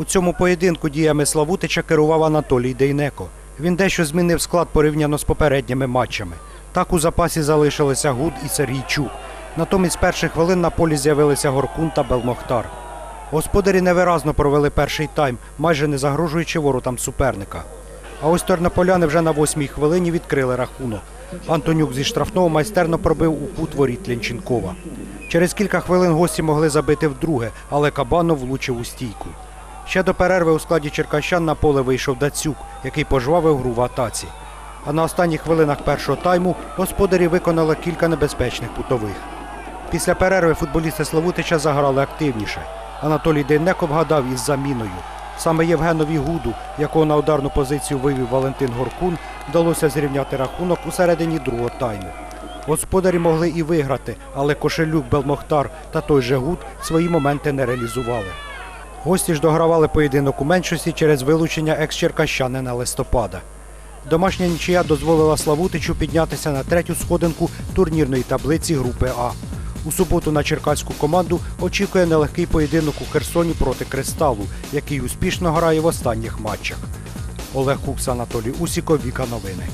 У цьому поєдинку діями Славутича керував Анатолій Дейнеко. Він дещо змінив склад порівняно з попередніми матчами. Так у запасі залишилися Гуд і Сергійчук. Натомість з перших хвилин на полі з'явилися Горкун та Белмохтар. Господарі невиразно провели перший тайм, майже не загрожуючи воротам суперника. А ось тернополяни вже на восьмій хвилині відкрили рахунок. Антонюк зі штрафного майстерно пробив у кут воріт Ленченкова. Через кілька хвилин гості могли забити вдруге, але Кабанов влучив у стійку. Ще до перерви у складі черкащан на поле вийшов Дацюк, який пожвавив гру в атаці. А на останніх хвилинах першого тайму господарі виконали кілька небезпечних путових. Після перерви футболісти Славутича заграли активніше. Анатолій Дейнеко вгадав із заміною. Саме Євгенові Гуду, якого на ударну позицію вивів Валентин Горкун, вдалося зрівняти рахунок у середині другого тайму. Господарі могли і виграти, але Кошелюк, Белмохтар та той же Гуд свої моменти не реалізували. Гості ж догравали поєдинок у меншості через вилучення екс-черкащанина листопада. Домашня нічия дозволила Славутичу піднятися на третю сходинку турнірної таблиці групи А. У суботу на черкаську команду очікує нелегкий поєдинок у Херсоні проти Кристалу, який успішно грає в останніх матчах. Олег Кукс, Анатолій Усіков, Віка Новини.